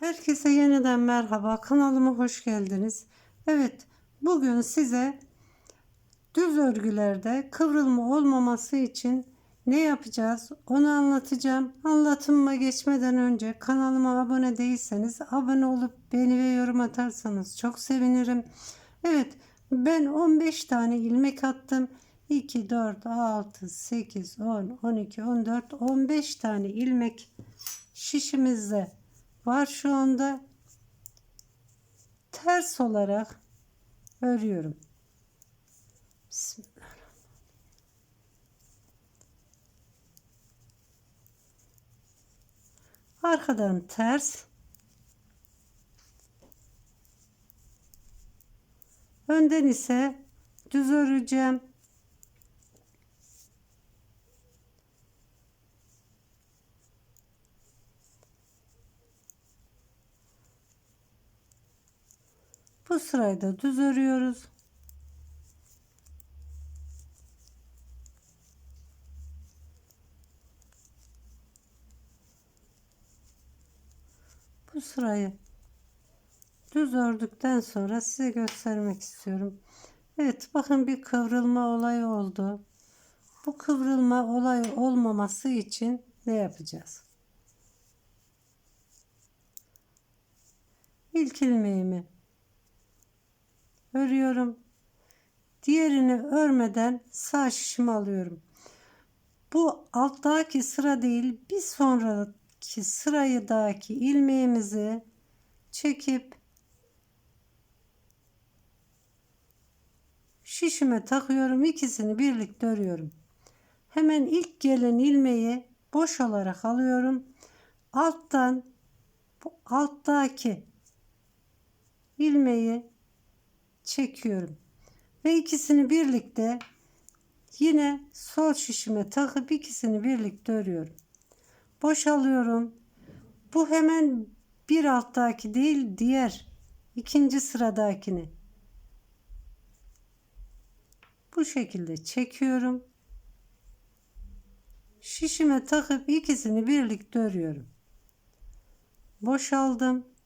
Herkese yeniden merhaba. Kanalıma hoş geldiniz. Evet, bugün size düz örgülerde kıvrılma olmaması için ne yapacağız? Onu anlatacağım. Anlatımıma geçmeden önce kanalıma abone değilseniz abone olup beğeni ve yorum atarsanız çok sevinirim. Evet, ben 15 tane ilmek attım. 2, 4, 6, 8, 10, 12, 14, 15 tane ilmek şişimizde var şu anda. Ters olarak örüyorum. Bismillah. Arkadan ters. Önden ise düz öreceğim. Bu sırayı da düz örüyoruz. Bu sırayı düz ördükten sonra size göstermek istiyorum. Evet bakın bir kıvrılma olayı oldu. Bu kıvrılma olayı olmaması için ne yapacağız? İlk ilmeğimi örüyorum. Diğerini örmeden sağ şişimi alıyorum. Bu alttaki sıra değil bir sonraki sırayı daki ilmeğimizi çekip şişime takıyorum. ikisini birlikte örüyorum. Hemen ilk gelen ilmeği boş olarak alıyorum. Alttan bu alttaki ilmeği çekiyorum. Ve ikisini birlikte yine sol şişime takıp ikisini birlikte örüyorum. Boşalıyorum. Bu hemen bir alttaki değil diğer ikinci sıradakini bu şekilde çekiyorum. Şişime takıp ikisini birlikte örüyorum. Boşaldım.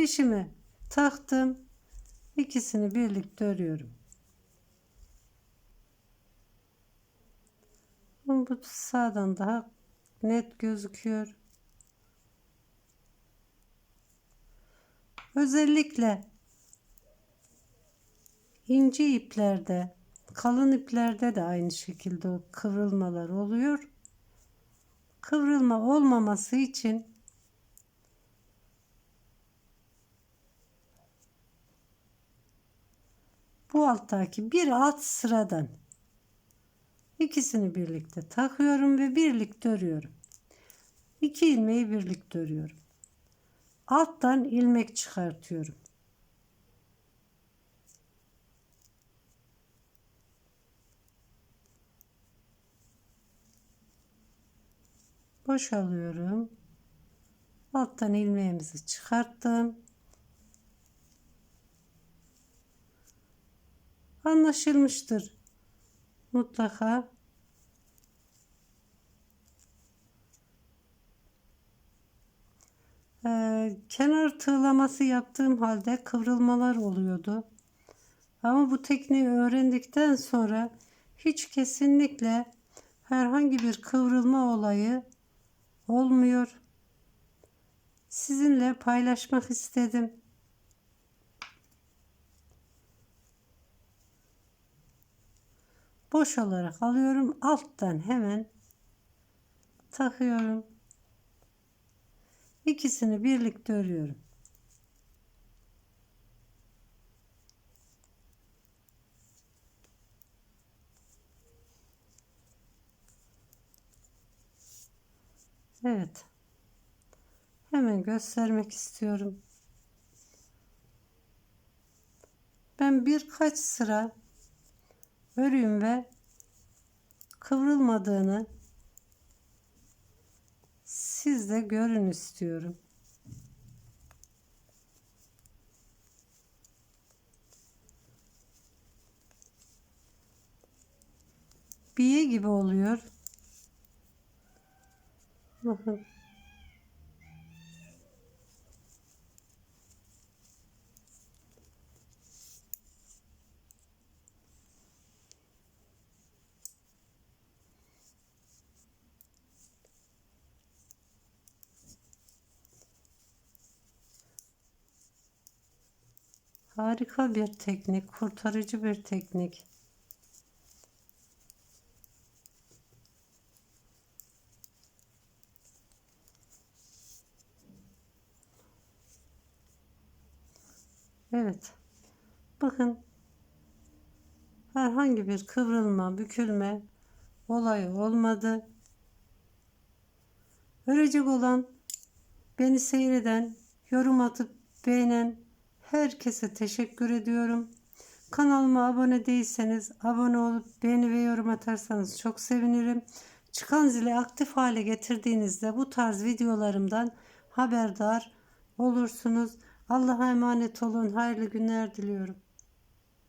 Şişimi taktım. İkisini birlikte örüyorum. Bu sağdan daha net gözüküyor. Özellikle ince iplerde, kalın iplerde de aynı şekilde o kıvrılmalar oluyor. Kıvrılma olmaması için bu alttaki bir alt sıradan ikisini birlikte takıyorum ve birlikte örüyorum. İki ilmeği birlikte örüyorum. Alttan ilmek çıkartıyorum. Boşalıyorum. Alttan ilmeğimizi çıkarttım. Anlaşılmıştır. Mutlaka Ee, kenar tığlaması yaptığım halde kıvrılmalar oluyordu. Ama bu tekniği öğrendikten sonra hiç kesinlikle herhangi bir kıvrılma olayı olmuyor. Sizinle paylaşmak istedim. Boş olarak alıyorum. Alttan hemen takıyorum. İkisini birlikte örüyorum. Evet. Hemen göstermek istiyorum. Ben birkaç sıra öreyim ve kıvrılmadığını siz de görün istiyorum. Biye gibi oluyor. Harika bir teknik, kurtarıcı bir teknik. Evet. Bakın herhangi bir kıvrılma, bükülme olayı olmadı. Örecek olan, beni seyreden, yorum atıp beğenen herkese teşekkür ediyorum. Kanalıma abone değilseniz abone olup beğeni ve yorum atarsanız çok sevinirim. Çıkan zili aktif hale getirdiğinizde bu tarz videolarımdan haberdar olursunuz. Allah'a emanet olun. Hayırlı günler diliyorum.